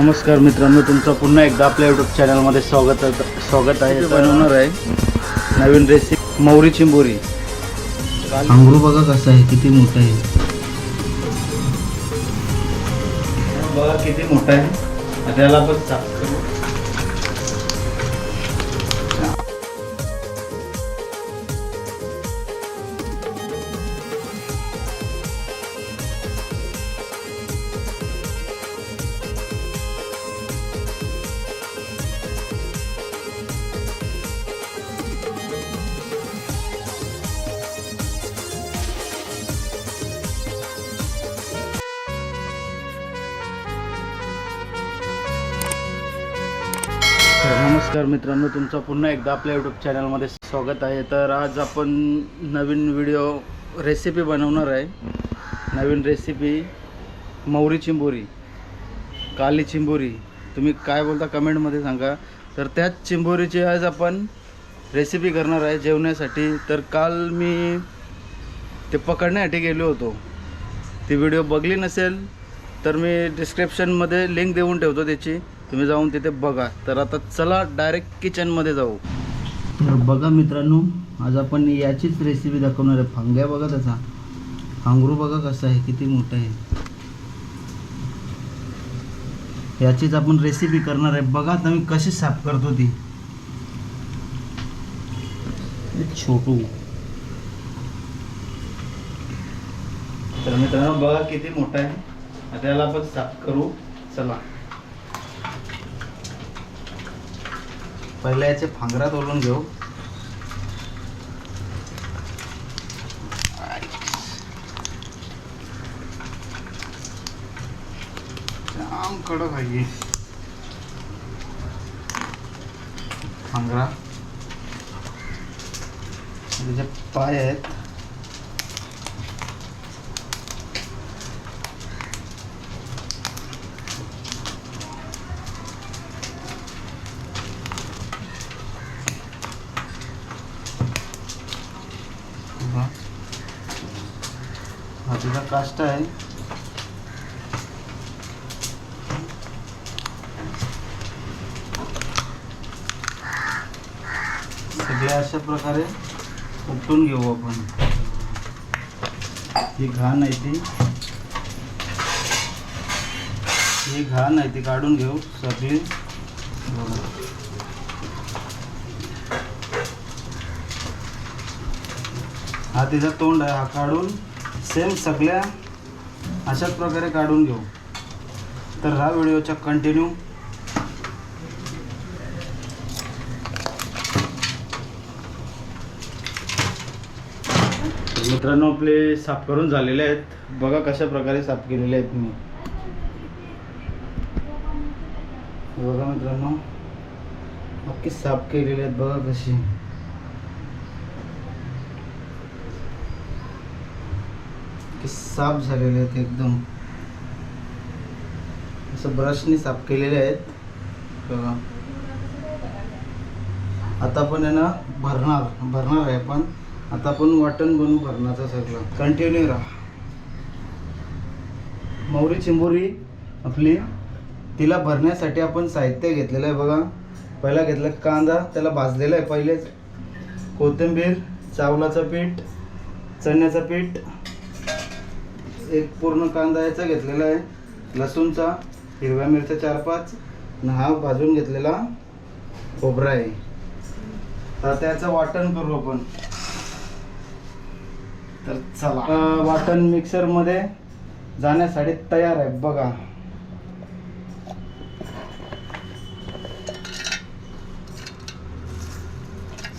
नमस्कार मित्रांनो तुमचं पुन्हा एकदा आपल्या यूट्यूब चॅनलमध्ये स्वागत स्वागत आहे. बनवणार आहे. नवीन रेसिपी मौरी चिंबोरी. अंगरू बघा कसं आहे किती मोठं आहे. बघा किती मोठा आहे. त्याला आपण नमस्कार मित्रांनो तुमचं पुन्हा एकदा आपल्या यूट्यूब चॅनलमध्ये स्वागत आहे. तर आज आपण नवीन व्हिडिओ रेसिपी बनवणार आहे. नवीन रेसिपी मौरी चिंबोरी काली चिंबोरी. तुम्ही काय बोलता कमेंटमध्ये सांगा. तर त्याच चिंबोरीची आज आपण रेसिपी करणार आहे जेवण्यासाठी. तर काल मी ते पकडण्यासाठी गेलो होतो. ती व्हिडिओ बघली नसेल तर मी डिस्क्रिप्शनमध्ये लिंक देऊन ठेवतो त्याची. तुम्ही जाऊन तिथे बघा. तर आता चला डायरेक्ट किचनमध्ये जाऊ. तर बघा मित्रांनो आज आपण याचीच रेसिपी दाखवणार आहे. फांग्या बघा त्याचा. अंगरू बघा कसं आहे किती मोठं आहे. याचीच आपण रेसिपी करणार आहे. बघा आता मी कशी साफ करतो ती. छोटू. तर मित्रांनो बघा किती मोठा आहे. आता याला आपण साफ करू. चला. पहिले याचे फांगरात ओलून घेऊ. जाम कडक आहे फांगरा त्याचे पाय आहेत काष्ट आहे. सगळ्या अशा प्रकारे उपटून घेऊ आपण. ही घाण आहे ती. ही घाण आहे ती काढून घेऊ सगळी. हा तिचा तोंड आहे हा काढून सेम सगळ्या अशाच प्रकारे काढून घेऊ. तर हा व्हिडिओचा कंटिन्यू मित्रांनो आपले साफ करून झालेले आहेत. बघा कशा प्रकारे साफ केलेले आहेत मी. बघा मित्रांनो नक्की साफ केलेले आहेत. बघा कशी. की साफ झालेले आहेत एकदम. असं ब्रशनी साफ केलेले आहेत. बघा. आता आपण आहे ना भरणार भरणार आहे पण आता आपण वाटण बनवू भरणाचं सगळं. कंटिन्यू राहा. मौरी चिंबोरी आपली तिला भरण्यासाठी आपण साहित्य घेतलेलं आहे बघा. पहिला घेतला कांदा त्याला भाजलेला आहे पहिलेच. कोथिंबीर चावलाचं पीठ चण्याचं पीठ. एक पूर्ण कांदा याचा घेतलेला आहे. लसूणचा हिरव्या मिरच्या चार पाच आणि हा भाजून घेतलेला खोबरा आहे. तर त्याचं वाटण करू आपण. तर चला. वाटण मिक्सरमध्ये जाण्यासाठी तयार आहे बघा.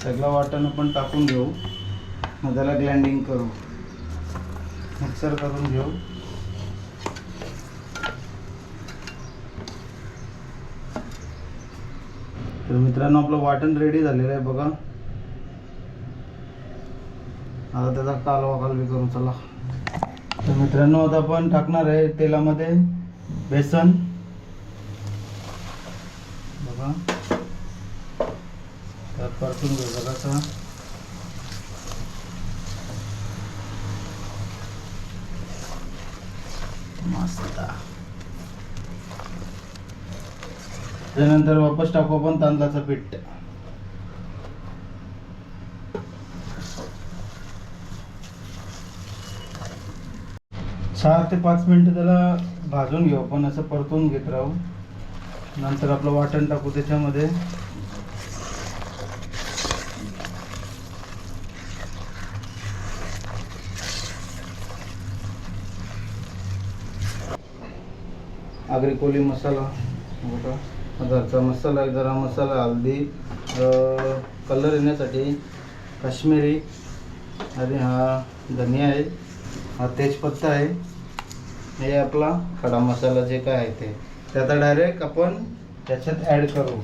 सगळं वाटण आपण टाकून घेऊ. त्याला ग्लँडिंग करू. मिक्सर करून घेऊ. तर मित्रांनो आपलं वाटण रेडी झालेलं आहे बघा. आता त्याचा कालवा कालवी करू चला. तर मित्रांनो आता आपण टाकणार आहे तेलामध्ये बेसन. बघा. त्यात परतून घेऊ बघा मस्त. त्यानंतर वापस टाकू आपण तांदळाचं पीठ. सहा ते पाच मिनटं त्याला भाजून घेऊ आपण असं परतून घेत राहू. नंतर आपलं वाटण टाकू त्याच्यामध्ये. आगरी कोली मसाला बघा. घरचा मसाला आहे गरम मसाला हळदी कलर येण्यासाठी काश्मीरी. आणि हा धनिया आहे. हा तेजपत्ता आहे. हे आपला खडा मसाला जे काय आहे ते. ते आता डायरेक्ट आपण त्याच्यात ॲड करू.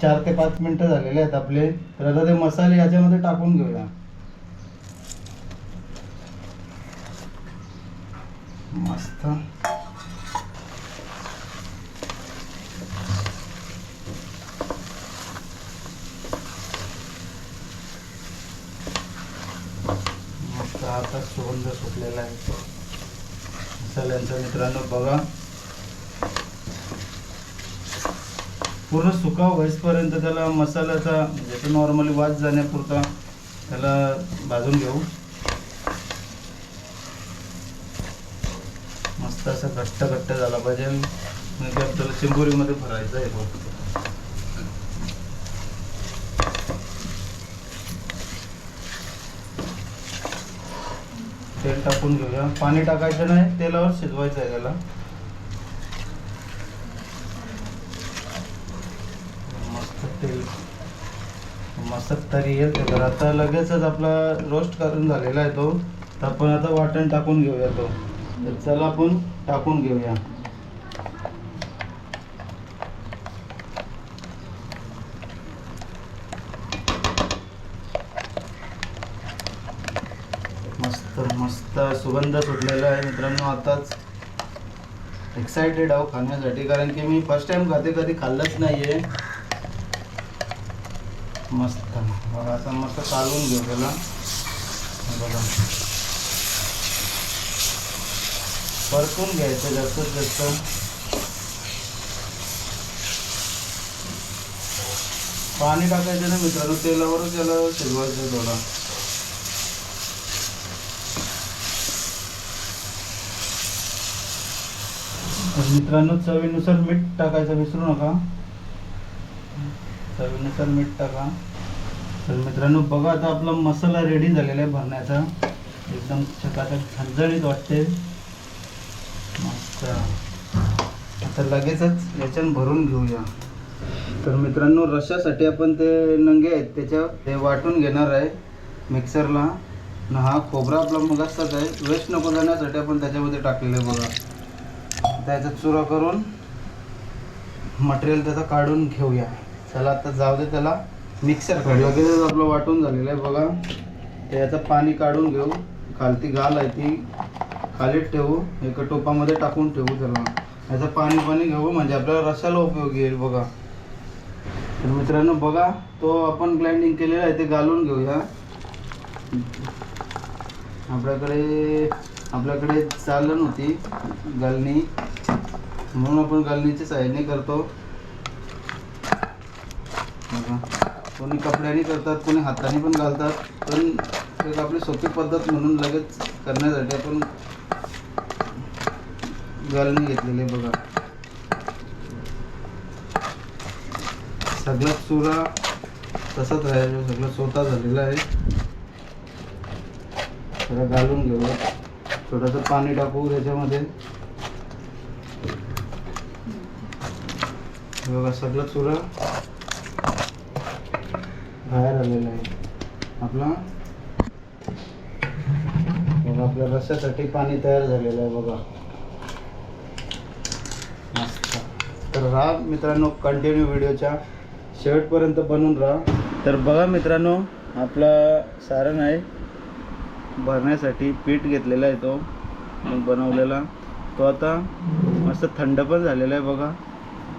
चार ते पाच मिनटं झालेले आहेत आपले. तर आता ते मसाले याच्यामध्ये टाकून घेऊया. मस्त. मस्त आता सुगंध सुटलेला आहे. मसाल्यांचा मित्रांनो बघा. पूर्ण सुका व्हायपर्यंत त्याला मसाल्याचा म्हणजे नॉर्मली वास जाण्यापुरता त्याला भाजून घेऊ. मस्त असं घट्ट घट्ट झाला पाहिजे. म्हणजे आपल्याला चिंबोरीमध्ये भरायचं आहे तो तेल टाकून घेऊया. पाणी टाकायचं नाही तेलावर शिजवायचं आहे त्याला. मस्त तेल. मस्त तरी येईल तर आता लगेचच आपला रोस्ट करून झालेला आहे तो. तर आपण आता वाटण टाकून घेऊया तो. तर चला आपण टाकून घेऊया. मस्त मस्त सुगंध सुटलेला आहे मित्रांनो आताच. एक्सायटेड आहो खाण्यासाठी कारण की मी फर्स्ट टाइम खाते कधी खाल्लंच नाहीये. मस्त बघा आता मस्त चालवून घेऊ त्याला. बघा. परतून घ्यायचं जास्तीत जास्त. पाणी टाकायचं ना मित्रांनो तेलावरच त्याला शिजवायचं थोडा. तर मित्रांनो चवीनुसार मीठ टाकायचं विसरू नका. चवीनुसार मीठ टाका. तर मित्रांनो बघा आता आपला मसाला रेडी झालेला आहे भरण्याचा. एकदम चकाचक झणझणीत वाटते अच्छा आता लगेचच याच्यानं भरून घेऊया. तर मित्रांनो रशासाठी आपण ते नंगे आहेत त्याच्या ते वाटून घेणार आहे मिक्सरला. न हा खोबरा आपला मगाचाच आहे. वेस्ट नको जाण्यासाठी आपण त्याच्यामध्ये टाकलेलं आहे बघा. त्याचा चुरा करून मटेरियल त्याचा काढून घेऊया. चला आता जाऊ दे त्याला मिक्सर काढू लगेचच आपलं वाटून झालेलं आहे बघा. त्याचं पाणी काढून घेऊ. खालती गाल आहे ती. खाली ठेवू एका टोपामध्ये टाकून ठेवू त्याला. याचं पाणी पाणी घेऊ म्हणजे आपल्याला रसाला उपयोग येईल बघा. तर मित्रांनो बघा तो आपण ग्लाइंडिंग केलेला आहे ते घालून घेऊया. आपल्याकडे आपल्याकडे चालन होती गालणी म्हणून आपण गालणीच्या साहाय्याने करतो. कोणी कपड्याने करतात कोणी हाताने पण घालतात. पण एक आपली सोपी पद्धत म्हणून लगेच करण्यासाठी आपण घालून घेतलेले बघा. सगळं चुरा तसंच राहायचं सगळं स्वतः झालेलं आहे. सगळं घालून घेऊ. थोडंसं पाणी टाकू त्याच्यामध्ये. बघा सगळं चुरा बाहेर आलेलं आहे. आपला बघा आपल्या रस्त्यासाठी पाणी तयार झालेलं आहे बघा मस्त तर राहा. मित्रांनो कंटिन्यू व्हिडिओच्या शेवटपर्यंत बनवून राहा. तर बघा मित्रांनो आपला सारण आहे. भरण्यासाठी पीठ घेतलेला आहे तो. बनवलेला. तो आता मस्त थंड पण झालेला आहे बघा.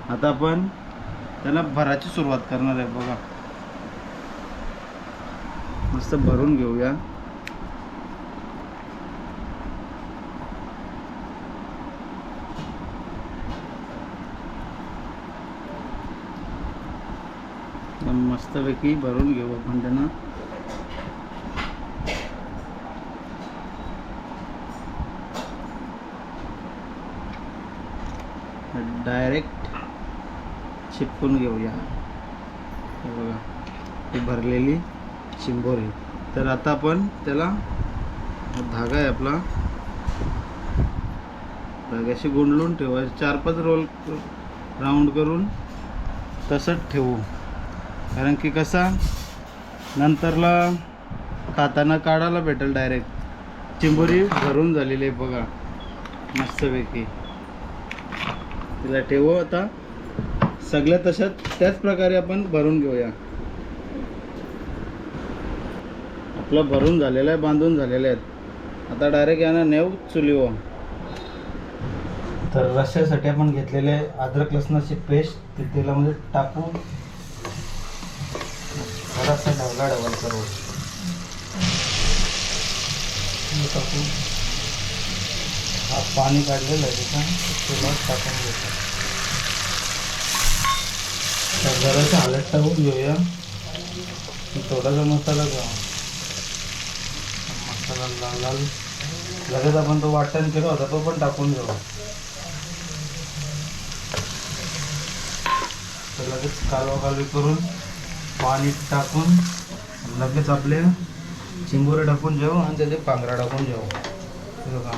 आता आपण त्याला भराची सुरुवात करणार आहे बघा. मस्त भरून घेऊया. मस्तपैकी भरून घेऊ आपण त्यांना. डायरेक्ट चिपकून घेऊया. हे बघा ही भरलेली चिंबोरी. तर आता आपण त्याला धागा आहे आपला. धाग्याशी गुंडलून ठेवायचं. चार पाच रोल राऊंड करून तसंच ठेवू. कारण की कसा नंतरला खाताना काढायला भेटेल डायरेक्ट चिंबोरी भरून झालेली आहे बघा मस्तपैकी. तिला ठेवू आता. सगळ्या तशात त्याच प्रकारे आपण भरून घेऊया. आपलं भरून झालेलं आहे बांधून झालेले आहेत आता डायरेक्ट यानं नेऊ चुलीवर. तर रश्यासाठी आपण घेतलेले अद्रक लसणाची पेस्ट ते तेलामध्ये टाकू थोडासा ढवला डबल करू टाकू हा पाणी काढलेलं आहे तिथं तेलात टाकून घेतो तर जरासं हलत टाकून घेऊया थोडासा मसाला घ्या मसाला लाल लाल लगेच आपण तो वाटण केला होता तो पण टाकून घेऊ तर लगेच कालवा कालवी करून पाणी टाकून लगेच आपले चिंबोरे टाकून जेऊ आणि त्याचे पांघरा टाकून जेऊ का बघा.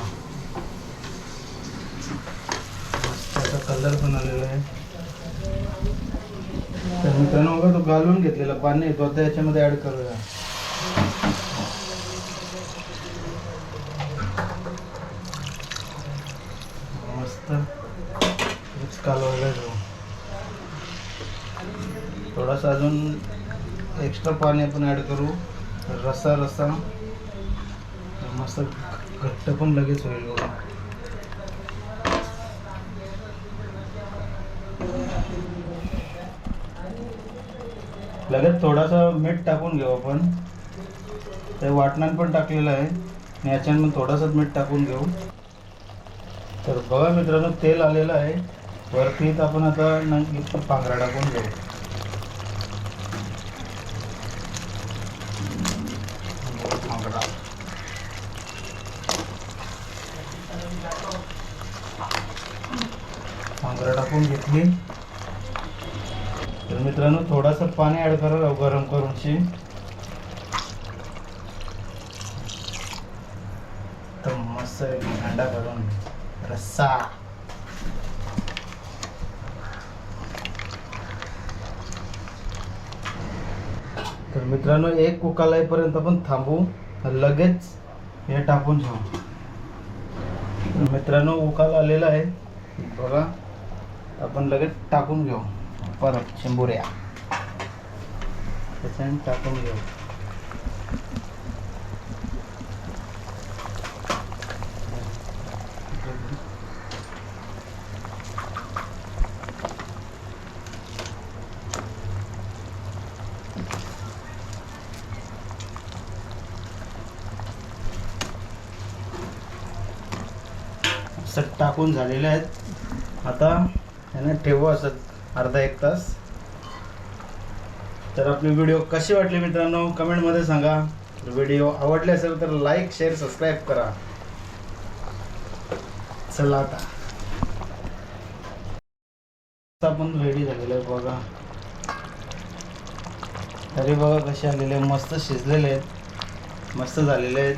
त्याचा कलर पण आलेला आहे. तर मित्रांनो बघा तो घालून घेतलेला पाणी तो आता याच्यामध्ये ऍड करूया मस्त हेच कालवायला घेऊ थोडासा अजून एक्स्ट्रा पाणी आपण ऍड करू. रसा रसा मस्त घट्ट पण लगेच होईल बघा. लगेच थोडासा मीठ टाकून घेऊ आपण. ते वाटणात पण टाकलेलं आहे. आणि याच्यात पण थोडासाच मीठ टाकून घेऊ. तर बघा मित्रांनो तेल आलेलं आहे. वरती आपण आता नंतर पांघरा टाकून घेऊ. पांघरा टाकून घेतली. तर मित्रांनो थोडासा पाणी ऍड करा गरम करूनशी. तर मस्त थंडा करून रस्सा. तर मित्रांनो एक कुकाला येईपर्यंत आपण थांबू लगेच हे टाकून ठेवू. तर मित्रांनो उकाल आलेला आहे. बघा. आपण लगेच टाकून घेऊ. परत चिंबुऱ्या त्याच्याने टाकून घेऊ. टाकून झालेले आहेत आता यांना ठेवू असं अर्धा एक तास. तर आपली व्हिडिओ कशी वाटली मित्रांनो कमेंटमध्ये सांगा. व्हिडिओ आवडले असेल तर लाईक शेअर सबस्क्राईब करा. चला आता. पण आपण रेडी झालेलं आहे बघा. तरी बघा कसे आलेले मस्त शिजलेले आहेत. मस्त झालेले आहेत.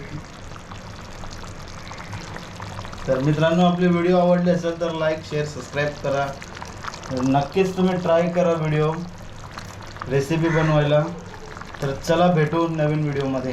तर मित्रांनो आपली व्हिडिओ आवडली असेल तर लाईक शेअर सबस्क्राईब करा. तर नक्कीच तुम्ही ट्राय करा व्हिडिओ रेसिपी बनवायला. तर चला भेटू नवीन व्हिडिओमध्ये